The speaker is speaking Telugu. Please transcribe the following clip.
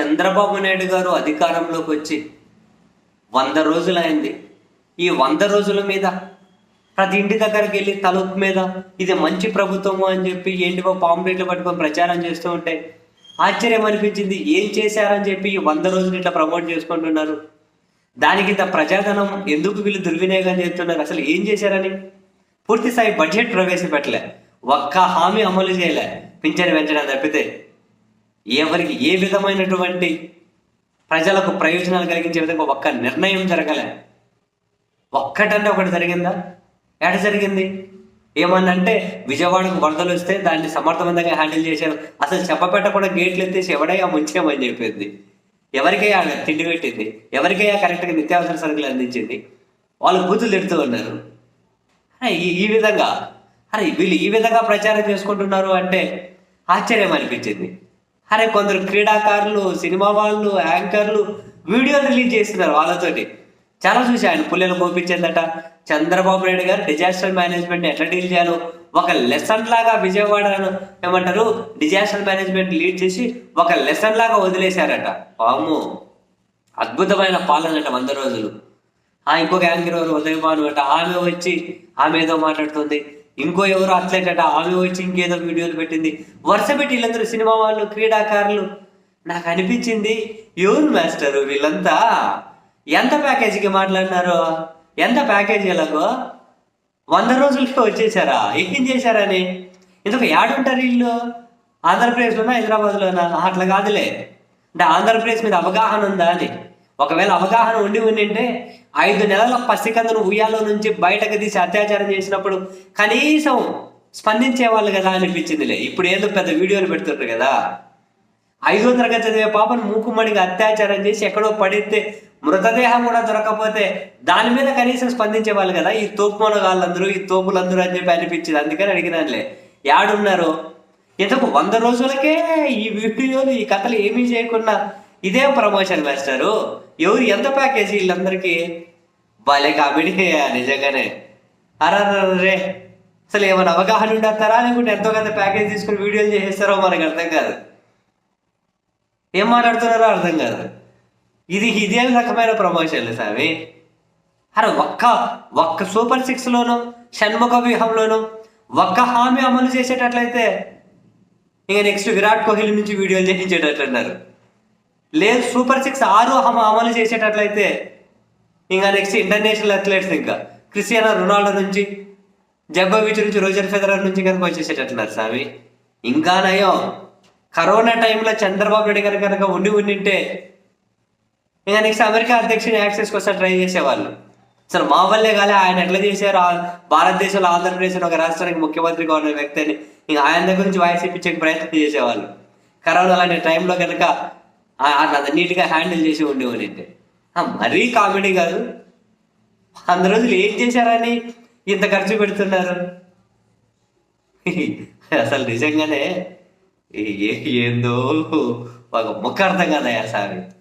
చంద్రబాబు నాయుడు గారు అధికారంలోకి వచ్చి వంద రోజులైంది. ఈ వంద రోజుల మీద ప్రతి ఇంటి దగ్గరికి వెళ్ళి తలుపు మీద ఇది మంచి ప్రభుత్వము అని చెప్పి ఏంటివో పాంప్లెట్లు పట్టుకొని ప్రచారం చేస్తూ ఉంటే ఆశ్చర్యం అనిపించింది. ఏం చేశారని చెప్పి ఈ వంద రోజులు ఇట్లా ప్రమోట్ చేసుకుంటున్నారు. దానికి ఇంత ప్రజాధనం ఎందుకు వీళ్ళు దుర్వినియోగం చేస్తున్నారు? అసలు ఏం చేశారని? పూర్తి స్థాయి బడ్జెట్ ప్రవేశపెట్టలే. ఒక్క హామీ అమలు చేయలే. పింఛన్ పెంచడం తప్పితే ఎవరికి ఏ విధమైనటువంటి ప్రజలకు ప్రయోజనాలు కలిగించే విధంగా ఒక్క నిర్ణయం జరగలే. ఒక్కటంటే ఒకటి జరిగిందా? ఎక్కడ జరిగింది? ఏమన్నంటే విజయవాడకు వరదలు వస్తే దాన్ని సమర్థవంతంగా హ్యాండిల్ చేశారు. అసలు చెప్పపెట్టకుండా గేట్లు ఎత్తేసి ఎవడయ్యా ముంచేమని చెప్పింది ఎవరికయ్యా తిండి పెట్టింది? ఎవరికయ్యా కరెక్ట్గా నిత్యావసర సరుకులు అందించింది? వాళ్ళు బూతులు తిడుతూ ఉన్నారు. ఈ ఈ విధంగా? అరే వీళ్ళు ఈ విధంగా ప్రచారం చేసుకుంటున్నారు అంటే ఆశ్చర్యం అనిపించింది. అరే కొందరు క్రీడాకారులు సినిమా వాళ్ళు యాంకర్లు వీడియో రిలీజ్ చేస్తున్నారు వాళ్ళతోటి. చాలా చూసి ఆయన పుల్లెలు కోపించిందట. చంద్రబాబు నాయుడు గారు డిజాస్టర్ మేనేజ్మెంట్ ఎట్లా డీల్ చేయాలో? ఒక లెసన్ లాగా విజయవాడను ఏమంటారు? డిజాస్టర్ మేనేజ్మెంట్ లీడ్ చేసి ఒక లెసన్ లాగా వదిలేశారట. పాము అద్భుతమైన పాలన అట వంద రోజులు. ఆ ఇంకొక యాంకర్ ఎవరు? ఉదయభాను అంట. ఆమె వచ్చి ఆమె ఏదో మాట్లాడుతుంది. ఇంకో ఎవరు అథ్లెట్ అట ఆమె వచ్చి ఇంకేదో వీడియోలు పెట్టింది. వరుస పెట్టి వీళ్ళందరూ సినిమా వాళ్ళు క్రీడాకారులు. నాకు అనిపించింది ఎవరు మాస్టరు వీళ్ళంతా? ఎంత ప్యాకేజీకి మాట్లాడినారు? ఎంత ప్యాకేజీ ఎలాగో? వంద రోజులకి వచ్చేసారా? ఏం చేశారని ఇందుకు యాడుంటారు వీళ్ళు? ఆంధ్రప్రదేశ్లోనా హైదరాబాద్లోనా? అట్లా కాదులే. అంటే ఆంధ్రప్రదేశ్ మీద అవగాహన ఉందా అని. ఒకవేళ అవగాహన ఉండి ఉండింటే ఐదు నెలల పసికందును ఉయ్యాలో నుంచి బయటకు తీసి అత్యాచారం చేసినప్పుడు కనీసం స్పందించే వాళ్ళు కదా అనిపించిందిలే. ఇప్పుడు ఏదో పెద్ద వీడియోలు పెడుతున్నారు కదా. ఐదో తరగతి చదివే పాపను మూకుమ్మడిగా అత్యాచారం చేసి ఎక్కడో పడితే మృతదేహం కూడా దొరకపోతే దాని మీద కనీసం స్పందించే వాళ్ళు కదా. ఈ తోపు మొనగాళ్ళందరూ ఈ తోపులందరూ అని చెప్పి అనిపించింది. అందుకని అడిగినానులే. యాడున్నారు? ఇంతకు వంద రోజులకే ఈ వీడియోలు ఈ కథలు ఏమీ చేయకుండా ఇదే ప్రమోషన్ మాస్టరు ఎవరు ఎంత ప్యాకేజీ వీళ్ళందరికీ? భలే కామెడీ నిజంగానే. అరే అసలు ఏమైనా అవగాహన ఉండేస్తారా? లేకుంటే ఎంతో కొంత ప్యాకేజ్ తీసుకుని వీడియోలు చేసేస్తారో మనకు అర్థం కాదు. ఏం మాట్లాడుతున్నారో అర్థం కాదు. ఇది ఇదే రకమైన ప్రమోషన్లు స్వామి. అరే ఒక్క ఒక్క సూపర్ సిక్స్లోను షణ్ముఖ వ్యూహంలోను ఒక్క హామీ అమలు చేసేటట్లయితే ఇక నెక్స్ట్ విరాట్ కోహ్లీ నుంచి వీడియోలు చేయించేటట్లున్నారు. లేదు సూపర్ సిక్స్ ఆరు అమలు చేసేటట్లయితే ఇంకా నెక్స్ట్ ఇంటర్నేషనల్ అథ్లెట్స్ ఇంకా. క్రిస్టియానో రొనాల్డో నుంచి జబ్బోవిచ్ నుంచి రోజర్ ఫెదరర్ నుంచి కనుక వచ్చేసేటట్లున్నారు స్వామి. ఇంకా నయం. కరోనా టైంలో చంద్రబాబు నాయుడు గారు కనుక ఉండి ఉండింటే ఇంకా నెక్స్ట్ అమెరికా అధ్యక్షుని యాక్సెస్ కోసం ట్రై చేసేవాళ్ళు. అసలు మా వల్లే కాలే ఆయన ఎట్లా చేశారు? భారతదేశంలో ఆంధ్రప్రదేశ్ ఒక రాష్ట్రానికి ముఖ్యమంత్రిగా ఉన్న వ్యక్తి అని ఇంకా ఆయన దగ్గర నుంచి వాయిస్ ఇప్పించే ప్రయత్నం చేసేవాళ్ళు. కరోనా లాంటి టైంలో కనుక అది నీట్గా హ్యాండిల్ చేసి ఉండి అంటే మరీ కామెడీ కాదు. వంద రోజులు ఏం చేశారని ఇంత ఖర్చు పెడుతున్నారు? అసలు నిజంగానే ఏ- ఏందో ఒక ముఖ అర్థం కదా సార్.